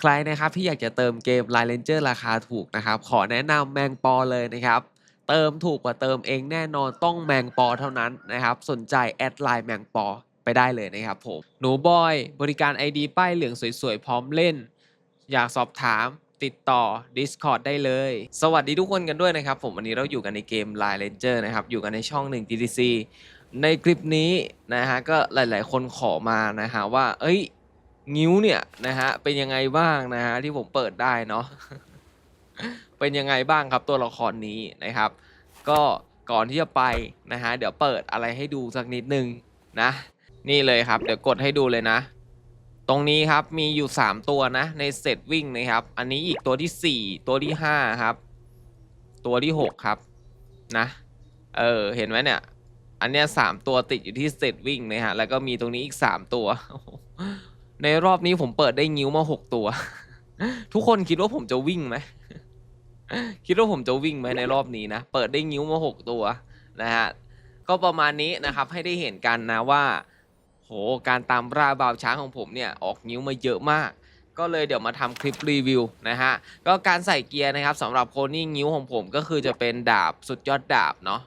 ใครนะครับที่อยากจะเติมเกม Line Ranger ราคาถูกนะครับ ขอแนะนำแมงปอเลยนะครับ เติมถูกกว่าเติมเองแน่นอนต้องแมงปอเท่านั้นนะครับ สนใจแอดไลน์แมงปอไปได้เลยนะครับผม หนูบอยบริการ ID ป้ายเหลืองสวยๆ พร้อมเล่น อยากสอบถามติดต่อ Discord ได้เลย สวัสดีทุกคนกันด้วยนะครับ ผมวันนี้เราอยู่กันในเกม Line Ranger นะครับ อยู่กันในช่องหนึ่ง TTC ในคลิปนี้นะฮะก็หลาย ๆ คนขอมานะฮะว่า เอ้ย งิ้วเนี่ยนะฮะเป็นยังไงบ้างนะฮะที่ผมเปิดได้เนาะเป็นยังไงบ้างครับตัวละครนี้นะครับ ก็ก่อนที่จะไปนะฮะเดี๋ยวเปิดอะไรให้ดูสักนิดนึงนะ นี่เลยครับ เดี๋ยวกดให้ดูเลยนะ ตรงนี้ครับมีอยู่ 3 ตัวนะ ในเซตวิ่งนะครับ อันนี้อีกตัวที่ 4 ตัวที่ 5 ครับ ตัวที่ 6 ครับนะเออเห็นไหมเนี่ย อันเนี้ยสามตัวติดอยู่ที่เซตวิ่งนะฮะแล้วก็มีตรงนี้อีก 3 ตัว ในรอบนี้ผมเปิดได้งิ้วมา6ตัว ทุกคนคิดว่าผมจะวิ่งไหม คิดว่าผมจะวิ่งไหมในรอบนี้นะ เปิดได้งิ้วมา6ตัวนะฮะ ก็ประมาณนี้นะครับให้ได้เห็นกันนะว่า โห การตามราบาวช้างของผมเนี่ยออกนิ้วมาเยอะมาก ก็เลยเดี๋ยวมาทำคลิปรีวิวนะฮะ ก็การใส่เกียร์นะครับสำหรับโคนี่นิ้วของผมก็คือจะเป็นดาบสุดยอดดาบเนาะ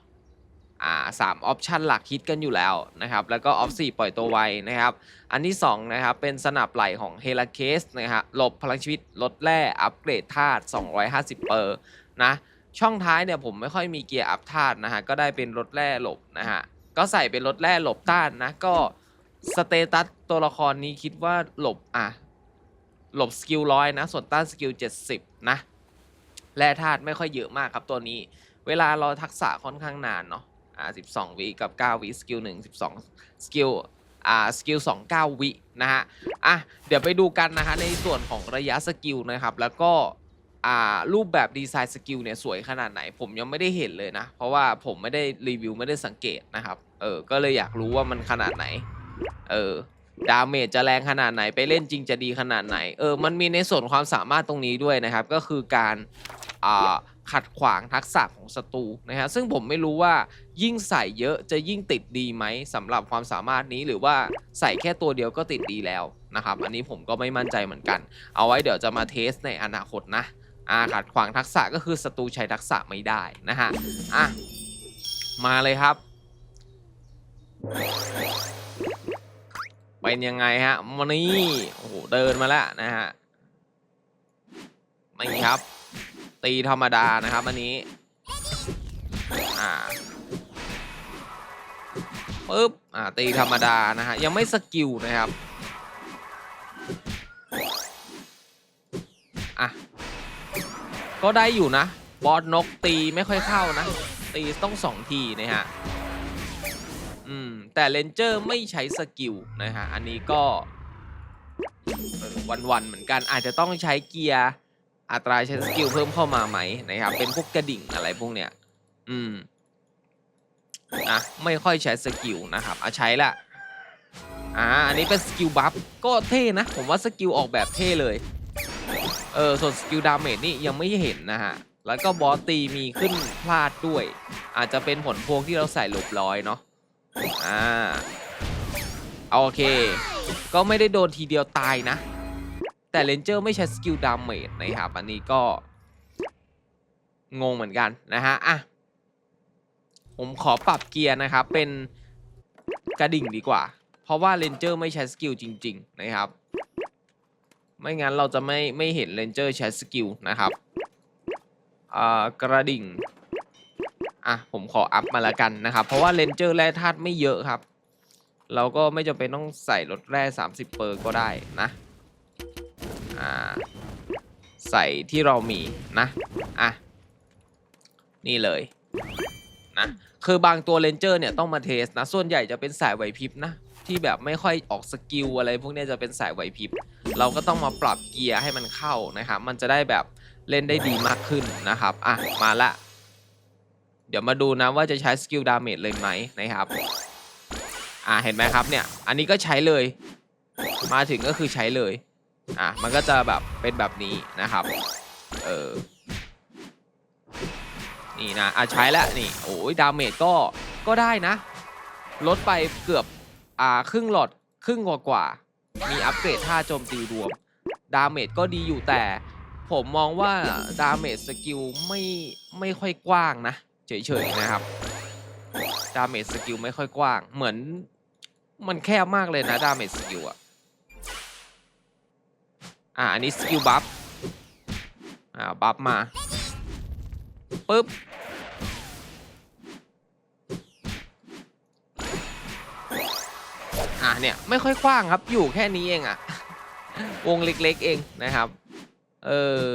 อ่าสามออปชันหลักฮิตกันอยู่แล้วนะครับ แล้วก็ออฟสี่ปล่อยตัวไวนะครับ อันที่2นะครับเป็นสนับไหลของเฮล a เคสนะครับหลบพลังชีวิตลดแร่อัปเกรดธาตุ250 เปอร์นะช่องท้ายเนี่ยผมไม่ค่อยมีเกียร์อัพธาตุนะฮะก็ได้เป็นลดแร่หลบนะฮะก็ใส่เป็นลดแร่หลบต้านนะก็สเตตัสตัวละครนี้คิดว่าหลบอะหลบสกิลร้อยนะส่วนต้านสกิล70นะแร่ธาตุไม่ค่อยเยอะมากครับตัวนี้ เวลารอทักษะค่อนข้างนานเนาะ อ่า12วิกับ9วิสกิล1 12สกิลอ่าสกิล2 9วินะฮะอะเดี๋ยวไปดูกันนะฮะในส่วนของระยะสกิลนะครับ แล้วก็อ่ารูปแบบดีไซน์สกิลเนี่ยสวยขนาดไหน ผมยังไม่ได้เห็นเลยนะ เพราะว่าผมไม่ได้รีวิวไม่ได้สังเกตนะครับเออก็เลยอยากรู้ว่ามันขนาดไหนเออดาเมจจะแรงขนาดไหนไปเล่นจริงจะดีขนาดไหนเออมันมีในส่วนความสามารถตรงนี้ด้วยนะครับ ก็คือการอ่า ขัดขวางทักษะของศัตรูนะฮะซึ่งผมไม่รู้ว่ายิ่งใส่เยอะจะยิ่งติดดีไหมสำหรับความสามารถนี้หรือว่าใส่แค่ตัวเดียวก็ติดดีแล้วนะครับ อันนี้ผมก็ไม่มั่นใจเหมือนกัน เอาไว้เดี๋ยวจะมาเทสในอนาคตนะอ่าขัดขวางทักษะก็คือศัตรูใช้ทักษะไม่ได้นะฮะอะมาเลยครับ เป็นยังไงฮะมานี่โอ้โหเดินมาแล้วนะฮะไม่ครับ ตีธรรมดานะครับอันนี้ อ่าปึ๊บ อ่า ตีธรรมดานะฮะ ยังไม่สกิลนะครับ อะ ก็ได้อยู่นะ บอสนกตีไม่ค่อยเข้านะ ตีต้องสองทีนะฮะ อืม แต่เลนเจอร์ไม่ใช้สกิลนะฮะ อันนี้ก็วันๆเหมือนกันอาจจะต้องใช้เกียร์ อัตราใช้สกิลเพิ่มเข้ามาไหมนะครับ เป็นพวกกระดิ่งอะไรพวกเนี้ย อืมนะไม่ค่อยใช้สกิลนะครับเอาใช้ละอ่าอันนี้เป็นสกิลบัฟก็เท่นะ ผมว่าสกิลออกแบบเท่เลย เออส่วนสกิลดาเมจนี่ยังไม่เห็นนะฮะ แล้วก็บอสตีมีขึ้นพลาดด้วย อาจจะเป็นผลพวงที่เราใส่หลบร้อยเนาะอ่าโอเค ก็ไม่ได้โดนทีเดียวตายนะ แต่เลนเจอร์ไม่ใช้สกิลดาเมจนะครับอันนี้ก็ งงเหมือนกันนะฮะอะผมขอปรับเกียร์นะครับ เป็นกระดิ่งดีกว่า เพราะว่าเลนเจอร์ไม่ใช้สกิลจริง ๆ นะครับ ไม่งั้นเราจะไม่ไม่เห็นเลนเจอร์ใช้สกิลนะครับอ่ากระดิ่งอะผมขออัพมาแล้วกันนะครับ เพราะว่าเลนเจอร์แร่ธาตุไม่เยอะครับ เราก็ไม่จำเป็นต้องใส่ลดแร่ 30 เปอร์ก็ได้นะ อ่า ใส่ที่เรามีนะ อะ นี่เลยนะ คือบางตัวเลนเจอร์เนี่ยต้องมาเทสนะ ส่วนใหญ่จะเป็นสายไหวพริบนะ ที่แบบไม่ค่อยออกสกิลอะไรพวกนี้จะเป็นสายไหวพริบ เราก็ต้องมาปรับเกียร์ให้มันเข้านะครับ มันจะได้แบบเล่นได้ดีมากขึ้นนะครับ อะ มาละ เดี๋ยวมาดูนะว่าจะใช้สกิลดาเมจเลยไหมนะครับ อะเห็นไหมครับเนี่ย อันนี้ก็ใช้เลย มาถึงก็คือใช้เลย อะมันก็จะแบบเป็นแบบนี้นะครับ เออ นี่นะอะใช้แล้วนี่ โอ้ยดาเมจก็ก็ได้นะ ลดไปเกือบอ่าครึ่งหลอดครึ่งกว่ากว่า มีอัปเกรดท่าโจมตีรวม ดาเมจก็ดีอยู่แต่ ผมมองว่าดาเมจสกิลไม่ไม่ค่อยกว้างนะ เฉยๆนะครับ ดาเมจสกิลไม่ค่อยกว้าง เหมือนมันแคบมากเลยนะดาเมจสกิลอะ อ่าอันนี้สกิลบัฟอ่าบัฟมาปึ๊บอะเนี่ยไม่ค่อยกว้างครับอยู่แค่นี้เองอะวงเล็กๆเองนะครับ เออ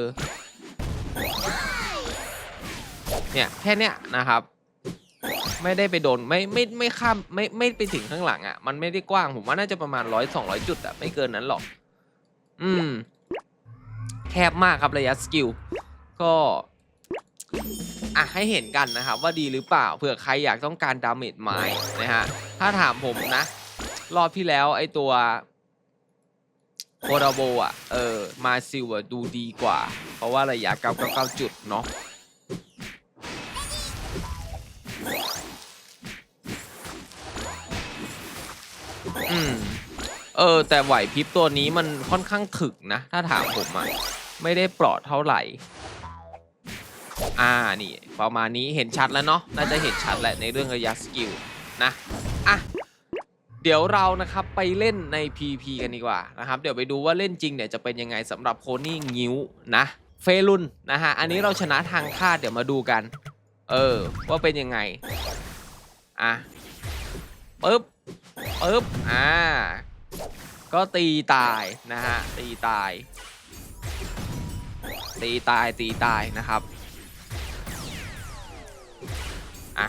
เนี่ยแค่เนี้ยนะครับ ไม่ได้ไปโดนไม่ไม่ไม่ข้ามไม่ไม่ไปถึงข้างหลังอะ่ะมันไม่ได้กว้างผมว่าน่าจะประมาณร้อยสองร้อยจุดอะ่ะไม่เกินนั้นหรอก อืม แคบมากครับระยะสกิล ก็อะให้เห็นกันนะครับ ว่าดีหรือเปล่าเผื่อใครอยากต้องการดาเมจไม้นะฮะ ถ้าถามผมนะ รอบที่แล้วไอตัวโคดาโบอะ เออ มาซิลอะดูดีกว่า เพราะว่าระยะ 999 จุดเนาะอืม เออ แต่ไหวพริบตัวนี้มันค่อนข้างถึกนะ ถ้าถามผมอะไม่ได้ปลอดเท่าไหร่ อ่านี่ ประมาณนี้เห็นชัดแล้วเนาะน่าจะเห็นชัดแหละในเรื่องระยะสกิลนะอะเดี๋ยวเรานะครับไปเล่นใน PP กันดีกว่านะครับ เดี๋ยวไปดูว่าเล่นจริงเนี่ยจะเป็นยังไงสำหรับโคนี่งิ้วนะเฟรุนนะฮะอันนี้เราชนะทางคาดเดี๋ยวมาดูกัน เออ ว่าเป็นยังไง อะปึ๊บปึ๊บอ่า ก็ตีตายนะฮะตีตาย ตีตายตีตายนะครับอะ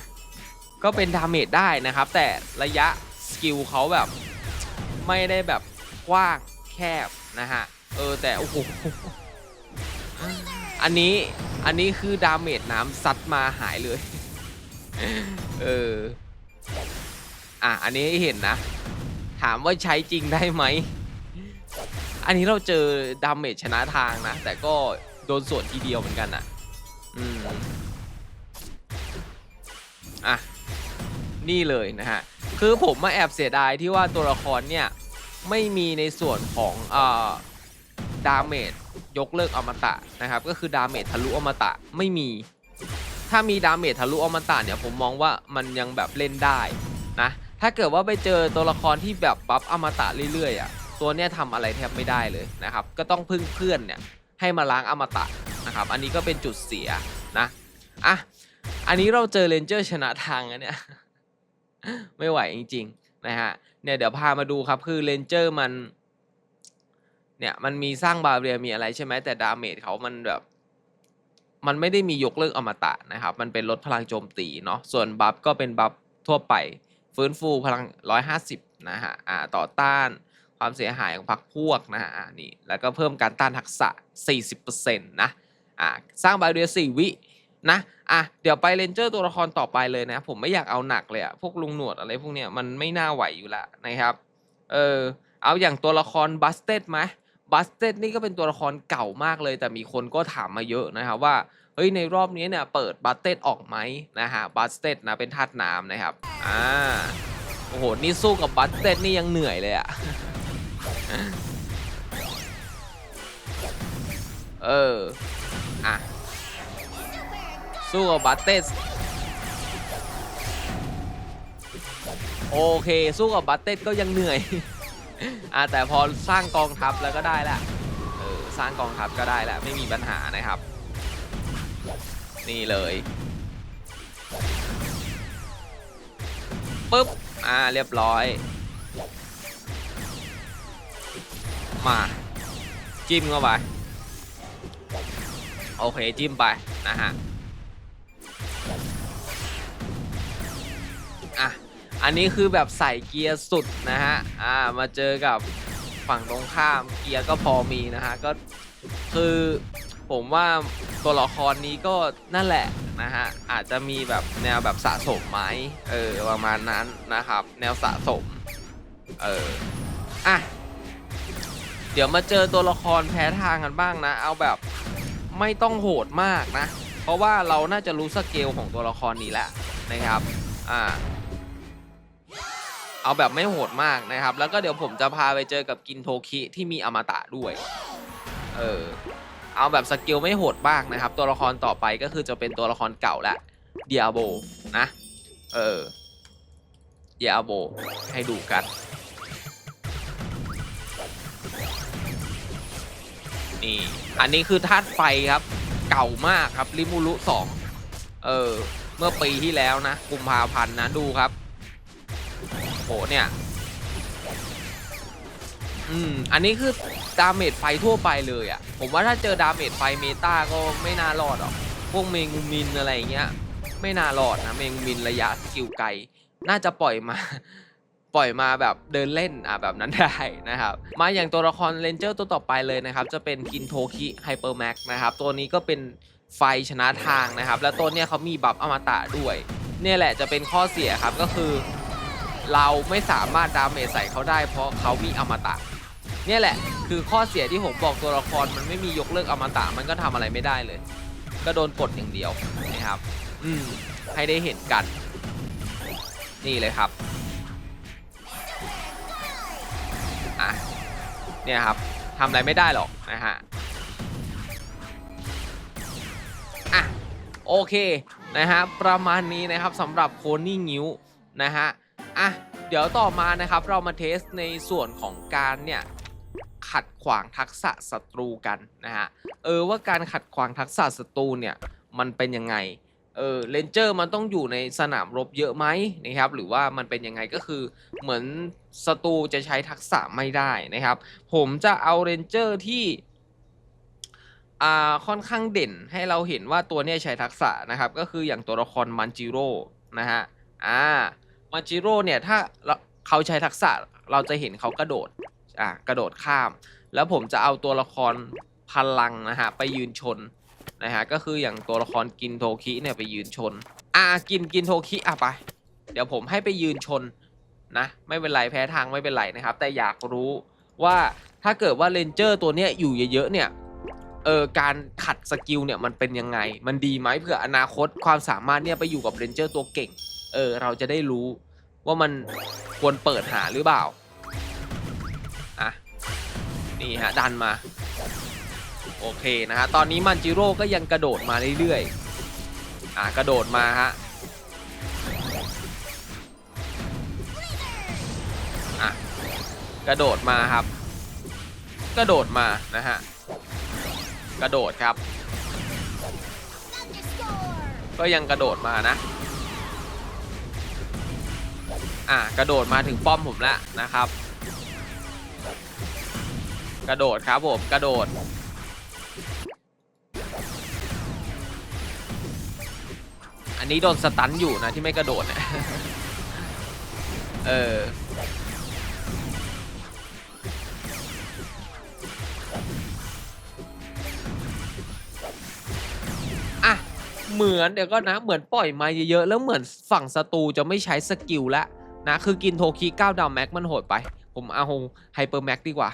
ก็เป็นดาเมจได้นะครับ แต่ระยะสกิลเขาแบบไม่ได้แบบกว้างแคบนะฮะเออแต่โอ้โหอันนี้อันนี้คือดาเมจน้ำซัดมาหายเลย เอออะอันนี้ให้เห็นนะ ถามว่าใช้จริงได้ไหม อันนี้เราเจอดาเมจชนะทางนะ แต่ก็โดนส่วนทีเดียวเหมือนกันอะ อืม อะ นี่เลยนะฮะ คือผมมาแอบเสียดายที่ว่าตัวละครเนี่ย ไม่มีในส่วนของเอ่อดาเมจยกเลิกอมตะนะครับ ก็คือดาเมจทะลุอมตะไม่มี ถ้ามีดาเมจทะลุอมตะเนี่ยผมมองว่ามันยังแบบเล่นได้นะ ถ้าเกิดว่าไปเจอตัวละครที่แบบบัฟอมตะเรื่อยๆอะตัวเนี้ยทำอะไรแทบไม่ได้เลยนะครับ ก็ต้องพึ่งเพื่อนเนี่ยให้มาล้างอมตะนะครับ อันนี้ก็เป็นจุดเสียนะอะอันนี้เราเจอเลนเจอร์ชนะทางอันเนี้ยไม่ไหวจริงๆนะฮะเนี่ยเดี๋ยวพามาดูครับคือเลนเจอร์มันเนี่ยมันมีสร้างบาเรียมีอะไรใช่ไหมแต่ดาเมจเขามันแบบมันไม่ได้มียกเลิกอมตะนะครับ มันเป็นลดพลังโจมตีเนาะส่วนบัฟก็เป็นบัฟทั่วไป ฟื้นฟูพลัง 150 นะฮะอ่าต่อต้านความเสียหายของพรรคพวกนะฮะอ่านี่แล้วก็เพิ่มการต้านทักษะ 40%นะอ่าสร้างบาเรีย4วินะอะเดี๋ยวไปเรนเจอร์ตัวละครต่อไปเลยนะ ผมไม่อยากเอาหนักเลยอะพวกลุงหนวดอะไรพวกเนี้ยมันไม่น่าไหวอยู่ละนะครับ เออเอาอย่างตัวละครบัสเต็ดไหมบัสเต็ดนี่ก็เป็นตัวละครเก่ามากเลย แต่มีคนก็ถามมาเยอะนะครับว่า เฮ้ยในรอบนี้เนี่ยเปิดบัสเต็ดออกไหมนะฮะบัสเต็ดนะเป็นธาตุน้ำนะครับอ่าโอ้โหนี่สู้กับบัสเต็ดนี่ยังเหนื่อยเลยอะเอออะสู้กับบัตเตสโอเค สู้กับบัตเตสก็ยังเหนื่อยอะแต่พอสร้างกองทัพแล้วก็ได้ละเออสร้างกองทัพก็ได้ล้วไม่มีปัญหานะครับ นี่เลยปุ๊บอ่าเรียบร้อย มา จิ้มเข้าไป โอเค จิ้มไป นะฮะอะอันนี้คือแบบใส่เกียร์สุดนะฮะ อ่า มาเจอกับฝั่งตรงข้ามเกียร์ก็พอมีนะฮะ ก็คือ ผมว่าตัวละครนี้ก็นั่นแหละนะฮะอาจจะมีแบบแนวแบบสะสมไหมเออประมาณนั้นนะครับ แนวสะสมเอออะเดี๋ยวมาเจอตัวละครแพ้ทางกันบ้างนะ เอาแบบไม่ต้องโหดมากนะ เพราะว่าเราน่าจะรู้สเกลของตัวละครนี้แหละนะครับอ่าเอาแบบไม่โหดมากนะครับ แล้วก็เดี๋ยวผมจะพาไปเจอกับกินโทคิที่มีอมตะด้วย เออ เอาแบบสกิลไม่โหดมากนะครับ ตัวละครต่อไปก็คือจะเป็นตัวละครเก่าละเดียโบนะ เออเดียโบให้ดูกัน นี่ อันนี้คือธาตุไฟครับ เก่ามากครับริมูรุสองเออ เมื่อปีที่แล้วนะกุมภาพันธ์นะดูครับโหเนี่ย อืม อันนี้คือ ดาเมจไฟทั่วไปเลยอะ่ะ ผมว่าถ้าเจอดาเมจไฟเมตาก็ไม่น่ารอดหรอก พวกเมงูมินอะไรเงี้ย ไม่น่ารอดนะ เมงูมินระยะสกิลไกล น่าจะปล่อยมา ปล่อยมาแบบเดินเล่นอะแบบนั้นได้นะครับ มาอย่างตัวละครเลนเจอร์ตัวต่อไปเลยนะครับ จะเป็นกินโทคิไฮเปอร์แม็กนะครับ ตัวนี้ก็เป็นไฟชนะทางนะครับ แล้วตัวเนี้ยเขามีบัฟอมตะด้วย เนี่ยแหละจะเป็นข้อเสียครับก็คือ เราไม่สามารถดาเมจใส่เขาได้เพราะเขามีอมตะ เนี่ยแหละ คือข้อเสียที่ผมบอกตัวละครมันไม่มียกเลิกอมตะมันก็ทำอะไรไม่ได้เลย ก็โดนกดอย่างเดียวนะครับ อืมให้ได้เห็นกัน นี่เลยครับอะเนี่ยครับทำอะไรไม่ได้หรอกนะฮะอะโอเคนะฮะประมาณนี้นะครับสำหรับโคนี่งิ้วนะฮะอะเดี๋ยวต่อมานะครับเรามาเทสในส่วนของการเนี่ย ขัดขวางทักษะศัตรูกันนะฮะ เออว่าการขัดขวางทักษะศัตรูเนี่ยมันเป็นยังไง เออเลนเจอร์มันต้องอยู่ในสนามรบเยอะไหมนะครับ หรือว่ามันเป็นยังไงก็คือเหมือนศัตรูจะใช้ทักษะไม่ได้นะครับ ผมจะเอาเรนเจอร์ที่อ่าค่อนข้างเด่นให้เราเห็นว่าตัวเนี้ยใช้ทักษะนะครับ ก็คืออย่างตัวละครมันจิโร่นะฮะ อ่ามาจิโร่เนี่ยถ้าเขาใช้ทักษะเราจะเห็นเขากระโดด อ่ากระโดดข้าม แล้วผมจะเอาตัวละครพลังนะฮะไปยืนชนนะฮะก็คืออย่างตัวละครกินโทคิเนี่ยไปยืนชน อ่ากินกินโทคิอะไป เดี๋ยวผมให้ไปยืนชนนะไม่เป็นไรแพ้ทางไม่เป็นไรนะครับ แต่อยากรู้ว่าถ้าเกิดว่าเลนเจอร์ตัวเนี้ยอยู่เยอะๆเนี่ยเออการขัดสกิลเนี่ยมันเป็นยังไง มันดีไหมเผื่ออนาคตความสามารถเนี่ยไปอยู่กับเรนเจอร์ตัวเก่ง เออเราจะได้รู้ว่ามันควรเปิดหาหรือเปล่า นี่ฮะดันมา โอเคนะฮะตอนนี้มันจิโร่ก็ยังกระโดดมาเรื่อยๆอะกระโดดมาฮะอะกระโดดมาครับ กระโดดมานะฮะกระโดดครับ ก็ยังกระโดดมานะอะกระโดดมาถึงป้อมผมแล้วนะครับ กระโดดครับผมกระโดด อันนี้โดนสตันอยู่นะที่ไม่กระโดดเนี่ยเอออะเหมือนเดี๋ยวก็นะเหมือนปล่อยมาเยอะๆแล้วเหมือนฝั่งศัตรูจะไม่ใช้สกิลละนะคือกินโทคิ9ดาวแม็กมันโหดไป ผมเอาไฮเปอร์แม็กดีกว่า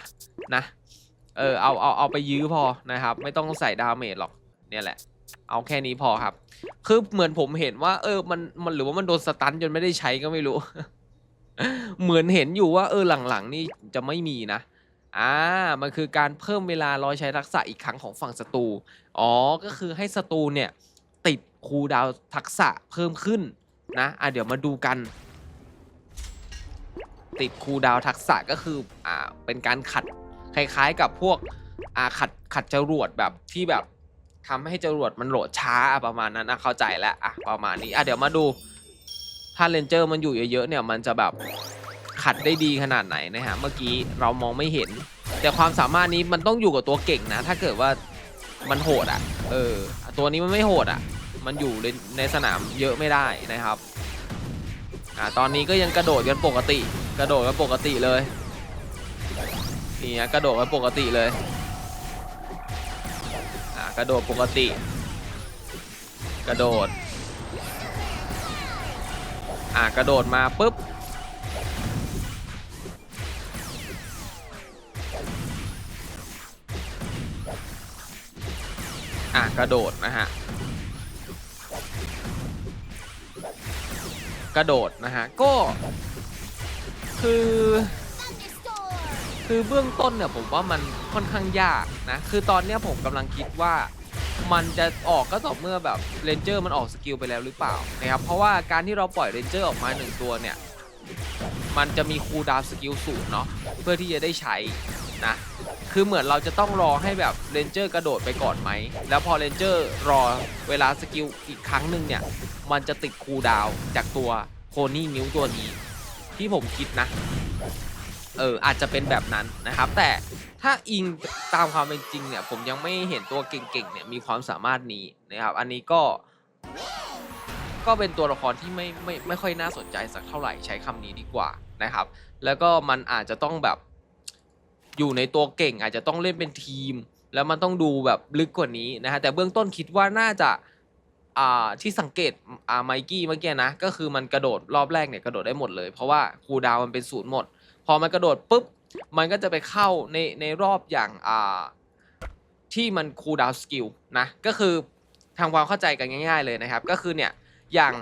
นะ เออเอาเอาเอาไปยื้อพอนะครับ ไม่ต้องใส่ดาเมจหรอกเนี่ยแหละ เอาแค่นี้พอครับ คือเหมือนผมเห็นว่า เออมันมันหรือว่ามันโดนสตันจนไม่ได้ใช้ก็ไม่รู้ เหมือนเห็นอยู่ว่า เออหลังๆ นี่จะไม่มีนะอ่ามันคือการเพิ่มเวลารอใช้ทักษะอีกครั้งของฝั่งศัตรูอ๋อก็คือให้ศัตรูเนี่ย ติดคูดาวทักษะเพิ่มขึ้นนะอะเดี๋ยวมาดูกัน ติดคูดาวทักษะก็คืออ่าเป็นการขัด คล้ายๆ กับพวกอ่าขัดขัดจรวดแบบที่แบบทำให้จรวดมันโหลดช้าประมาณนั้นนะเข้าใจแล้วอะประมาณนี้อะเดี๋ยวมาดูถ้าเลนเจอร์มันอยู่เยอะๆเนี่ยมันจะแบบขัดได้ดีขนาดไหนนะฮะเมื่อกี้เรามองไม่เห็น แต่ความสามารถนี้มันต้องอยู่กับตัวเก่งนะ ถ้าเกิดว่ามันโหดอะเออตัวนี้มันไม่โหดอะ มันอยู่ในในสนามเยอะไม่ได้นะครับอ่าตอนนี้ก็ยังกระโดดกันปกติ กระโดดกันปกติเลย นี่ฮะกระโดดกันปกติเลยอ่ากระโดดปกติ กระโดดอ่ากระโดดมาปุ๊บอะกระโดดนะฮะ กระโดดนะฮะ ก็คือ คือเบื้องต้นเนี่ยผมว่ามันค่อนข้างยากนะ คือตอนเนี้ยผมกำลังคิดว่ามันจะออกก็ต่อเมื่อแบบเรนเจอร์มันออกสกิลไปแล้วหรือเปล่านะครับเพราะว่าการที่เราปล่อยเรนเจอร์ออกมาหนึ่งตัวเนี่ยมันจะมีคูลดาวน์สกิลสูงเนาะเพื่อที่จะได้ใช้นะคือเหมือนเราจะต้องรอให้แบบเรนเจอร์กระโดดไปก่อนไหม แล้วพอเรนเจอร์รอเวลาสกิลอีกครั้งหนึ่งเนี่ย มันจะติดคูลดาวน์จากตัวโคนี่นิ้วตัวนี้ ที่ผมคิดนะ เอออาจจะเป็นแบบนั้นนะครับ แต่ถ้าอิงตามความเป็นจริงเนี่ยผมยังไม่เห็นตัวเก่งๆเนี่ยมีความสามารถนี้นะครับ อันนี้ก็ก็เป็นตัวละครที่ไม่ไม่ไม่ค่อยน่าสนใจสักเท่าไหร่ใช้คำนี้ดีกว่านะครับ แล้วก็มันอาจจะต้องแบบอยู่ในตัวเก่งอาจจะต้องเล่นเป็นทีม แล้วมันต้องดูแบบลึกกว่านี้นะฮะแต่เบื้องต้นคิดว่าน่าจะอ่าที่สังเกตอ่าไมกี้เมื่อกี้นะก็คือมันกระโดดรอบแรกเนี่ยกระโดดได้หมดเลย เพราะว่าคูดาวมันเป็นศูนย์หมด อมันกระโดดปุ๊บ มันก็จะไปเข้าในในรอบอย่างอ่าที่มันคูลดาวสกิลนะ ก็คือทำความเข้าใจกันง่าย ๆเลยนะครับ ก็คือเนี่ยอย่าง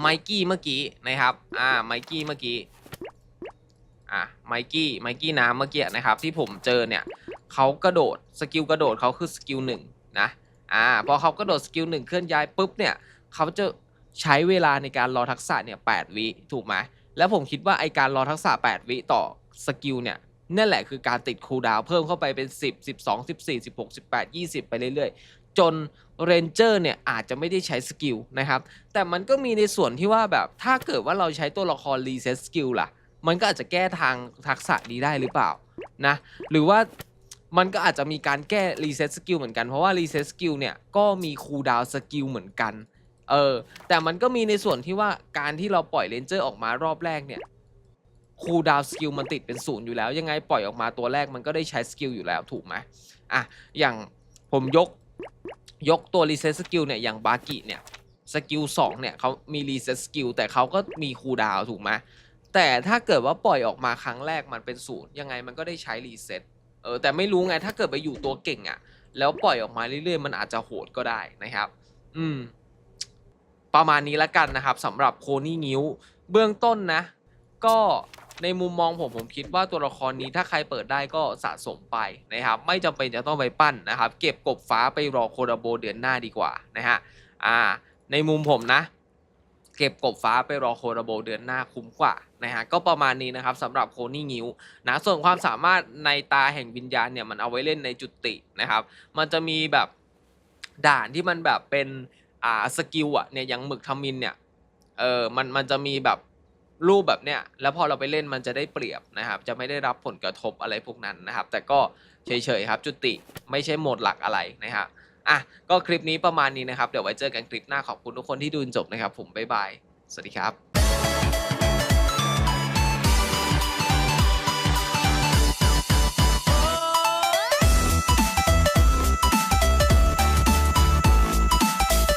ไมกี้เมื่อกี้นะครับอ่าไมกี้เมื่อกี้อะไมกี้ไมกี้น้ำเมื่อกี้นะครับที่ผมเจอเนี่ยเขากระโดดสกิลกระโดดเขาคือสกิลหนึ่งนะอ่าพอเขากระโดดสกิลหนึ่งเคลื่อนย้ายปุ๊บเนี่ยเขาจะใช้เวลาในการรอทักษะเนี่ยแวิถูกไหม แล้วผมคิดว่าไอการรอทักษะ 8 วิต่อสกิลเนี่ยนั่นแหละคือการติดคูลดาวน์เพิ่มเข้าไปเป็น 10 12 14 16 18 20 ไปเรื่อยๆ จนเรนเจอร์เนี่ยอาจจะไม่ได้ใช้สกิลนะครับ แต่มันก็มีในส่วนที่ว่าแบบถ้าเกิดว่าเราใช้ตัวละครรีเซ็ตสกิลล่ะ มันก็อาจจะแก้ทางทักษะนี้ได้หรือเปล่านะหรือว่ามันก็อาจจะมีการแก้รีเซ็ตสกิลเหมือนกัน เพราะว่ารีเซ็ตสกิลเนี่ยก็มีคูลดาวน์สกิลเหมือนกัน เออ แต่มันก็มีในส่วนที่ว่าการที่เราปล่อยเลนเจอร์ออกมารอบแรกเนี่ยคูลดาวสกิลมันติดเป็นศูนย์อยู่แล้ว ยังไงปล่อยออกมาตัวแรกมันก็ได้ใช้สกิลอยู่แล้วถูกไหมอะอย่างผมยกยกตัวรีเซ็ตสกิลเนี่ยอย่างบากิเนี่ยสกิลสองเนี่ยเขามีรีเซ็ตสกิลแต่เขาก็มีคูลดาวถูกไหมแต่ถ้าเกิดว่าปล่อยออกมาครั้งแรกมันเป็นศูนย์ยังไงมันก็ได้ใช้รีเซ็ตเออแต่ไม่รู้ไงถ้าเกิดไปอยู่ตัวเก่งอะ่ะแล้วปล่อยออกมาเรื่อยๆ มันอาจจะโหดก็ได้นะครับ อืม ประมาณนี้ละกันนะครับสำหรับโคนี่งิ้ว เบื้องต้นนะ ก็ในมุมมองผมผมคิดว่าตัวละครนี้ถ้าใครเปิดได้ก็สะสมไปนะครับ ไม่จำเป็นจะต้องไปปั้นนะครับ เก็บกบฟ้าไปรอโคดาโบเดือนหน้าดีกว่านะฮะอ่า ในมุมผมนะ เก็บกบฟ้าไปรอโคดาโบเดือนหน้าคุ้มกว่านะฮะก็ประมาณนี้นะครับสำหรับโคนี่งิ้วนะส่วนความสามารถในตาแห่งวิญญาณเนี่ยมันเอาไว้เล่นในจุตินะครับ มันจะมีแบบด่านที่มันแบบเป็น อ่าสกิลอะเนี่ยอย่างหมึกทมินเนี่ยเออมันมันจะมีแบบรูปแบบเนี้ยแล้วพอเราไปเล่นมันจะได้เปรียบนะครับ จะไม่ได้รับผลกระทบอะไรพวกนั้นนะครับ แต่ก็เฉยๆครับจุติไม่ใช่โหมดหลักอะไรนะครับอะก็คลิปนี้ประมาณนี้นะครับ เดี๋ยวไว้เจอกันคลิปหน้าขอบคุณทุกคนที่ดูจนจบนะครับ ผมบ๊ายบาย สวัสดีครับ